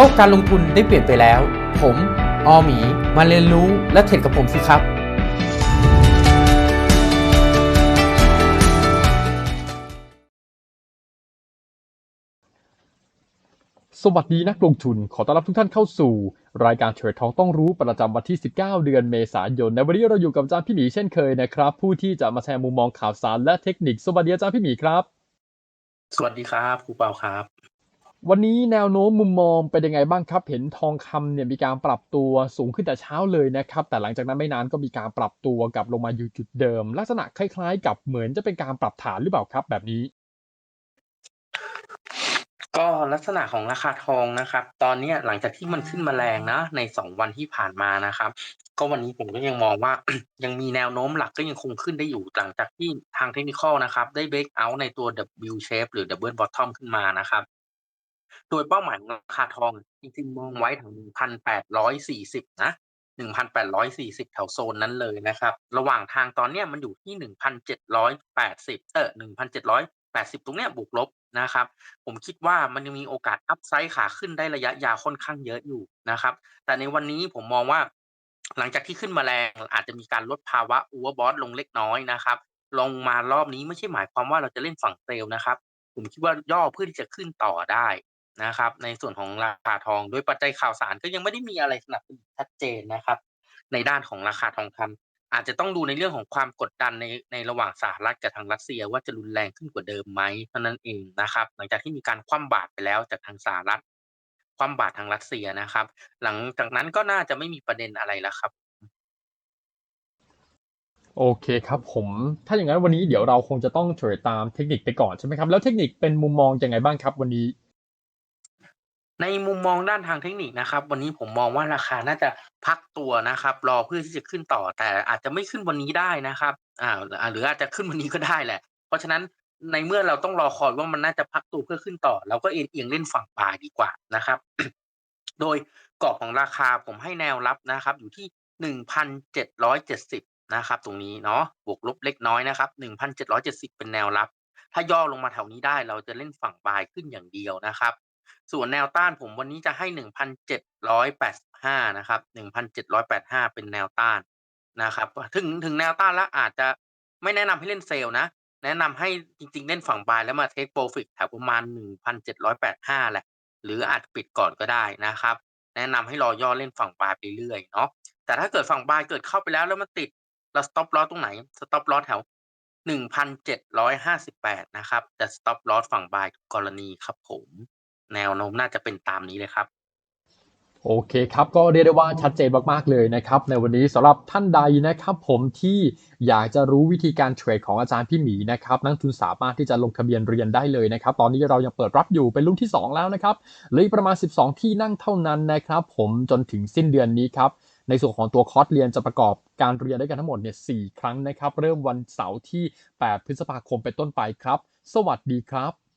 โลกการลงทุนได้เปลี่ยนไปแล้ว ผมออหมี มาเรียนรู้และเทรดกับผมสิครับ สวัสดีนักลงทุน ขอต้อนรับทุกท่านเข้าสู่ รายการเทรดทองต้องรู้ประจำวันที่ 19 เดือนเมษายนในวันนี้เราอยู่กับอาจารย์พี่หมีเช่นเคยนะครับ ผู้ที่จะมาแชร์มุมมองข่าวสารและเทคนิค สวัสดีอาจารย์พี่หมีครับ สวัสดีครับครูเปาครับ วันนี้แนวโน้มมุมมองเป็นยังไงบ้างครับ เห็นทองคำเนี่ยมีการปรับตัวสูงขึ้นแต่เช้าเลยนะครับ แต่หลังจากนั้นไม่นานก็มีการปรับตัวกลับลงมาอยู่จุดเดิม ลักษณะคล้ายๆ กับเหมือนจะเป็นการปรับฐานหรือเปล่าครับ แบบนี้ ก็ลักษณะของราคาทองนะครับ ตอนเนี้ยหลังจากที่มันขึ้นมาแรงนะ ในสองวันที่ผ่านมานะครับ ก็วันนี้ผมก็ยังมองว่า ยังมีแนวโน้มหลักก็ยังคงขึ้นได้อยู่หลังจากที่ทางเทคนิคอลนะครับ ได้เบรกเอาท์ในตัว W shape หรือ Double Bottom ขึ้นมานะครับ โดยเป้าหมายของราคาทองจริงๆมองไว้ถึง1,840 นะ 1,840 แถวโซนนั้นเลยนะครับ ระหว่างทางตอนเนี้ยมันอยู่ที่ 1,780 เออ 1,780 ตรงเนี้ยบวกลบนะครับ ผมคิดว่ามันยังมีโอกาสอัพไซด์ขาขึ้นได้ระยะยาวค่อนข้างเยอะอยู่นะครับ แต่ในวันนี้ผมมองว่า หลังจากที่ขึ้นมาแรงอาจจะมีการลดภาวะโอเวอร์บอทลงเล็กน้อยนะครับ ลงมารอบนี้ไม่ใช่หมายความว่าเราจะเล่นฝั่งเซลล์นะครับ ผมคิดว่าย่อเพื่อที่จะขึ้นต่อได้ นะครับ ในส่วนของราคาทองโดยปัจจัยข่าวสารก็ยังไม่ได้มีอะไรสนับสนุนชัดเจนนะครับ ในด้านของราคาทองคำอาจจะต้องดูในเรื่องของความกดดันในในระหว่างสหรัฐกับทางรัสเซียว่าจะรุนแรงขึ้นกว่าเดิมไหมเท่านั้นเองนะครับ หลังจากที่มีการคว่ำบาตรไปแล้วจากทางสหรัฐคว่ำบาตรทางรัสเซียนะครับ หลังจากนั้นก็น่าจะไม่มีประเด็นอะไรแล้วครับโอเคครับผม ถ้าอย่างนั้นวันนี้เดี๋ยวเราคงจะต้องเทรดตามเทคนิคไปก่อนใช่ไหมครับ แล้วเทคนิคเป็นมุมมองยังไงบ้างครับวันนี้ ในมุมมองด้านทางเทคนิคนะครับ วันนี้ผมมองว่าราคาน่าจะพักตัวนะครับ รอเพื่อที่จะขึ้นต่อ แต่อาจจะไม่ขึ้นวันนี้ได้นะครับอ่าหรืออาจจะขึ้นวันนี้ก็ได้แหละ เพราะฉะนั้นในเมื่อเราต้องรอคอยว่ามันน่าจะพักตัวเพื่อขึ้นต่อเราก็เอ็นเอียงเล่นฝั่งบายดีกว่านะครับ โดยกรอบของราคาผมให้แนวรับนะครับ อยู่ที่หนึ่งพันเจ็ดร้อยเจ็ดสิบนะครับ ตรงนี้เนาะบวกลบเล็กน้อยนะครับหนึ่งพันเจ็ดร้อยเจ็ดสิบเป็นแนวรับ ถ้าย่อลงมาแถวนี้ได้เราจะเล่นฝั่งบายขึ้นอย่างเดียวนะครับ ส่วนแนวต้านผมวันนี้จะให้หนึ่งพันเจ็ดร้อยแปดห้านะครับหนึ่งพันเจ็ดร้อยแปดห้าเป็นแนวต้านนะครับถึงถึงแนวต้านแล้วอาจจะไม่แนะนำให้เล่นเซลล์นะ แนะนำให้จริง ๆ เล่นฝั่งบายแล้วมาเทคโปรฟิตแถวประมาณหนึ่งพันเจ็ดร้อยแปดห้าแหละ หรืออาจปิดก่อนก็ได้นะครับ แนะนำให้รอย่อเล่นฝั่งบายไปเรื่อยเนาะแต่ถ้าเกิดฝั่งบายเกิดเข้าไปแล้วแล้วมันติดเราสต็อปลอสตรงไหนสต็อปลอสแถวหนึ่งพันเจ็ดร้อยห้าสิบแปดนะครับแต่สต็อปลอสฝั่งบายกรณีครับผม แนวโน้มน่าจะเป็นตามนี้เลยครับโอเคครับก็เรียกได้ว่าชัดเจนมากๆเลยนะครับในวันนี้สำหรับท่านใดนะครับ ผมที่อยากจะรู้วิธีการเทรดของอาจารย์พี่หมีนะครับนักทุนสามารถที่จะลงทะเบียนเรียนได้เลยนะครับ ตอนนี้เรายังเปิดรับอยู่เป็นรุ่นที่ 2 แล้วนะครับเหลืออีกประมาณ 12 ที่นั่งเท่านั้นนะครับ ผมจนถึงสิ้นเดือนนี้ครับในส่วนของตัวคอร์สเรียนจะประกอบการเรียนด้วยกันทั้งหมดเนี่ยสครั้งนะครับ เริ่มวันเสาร์ที่ 8 พฤษภาคมเป็นต้นไปครับ สวัสดีครับ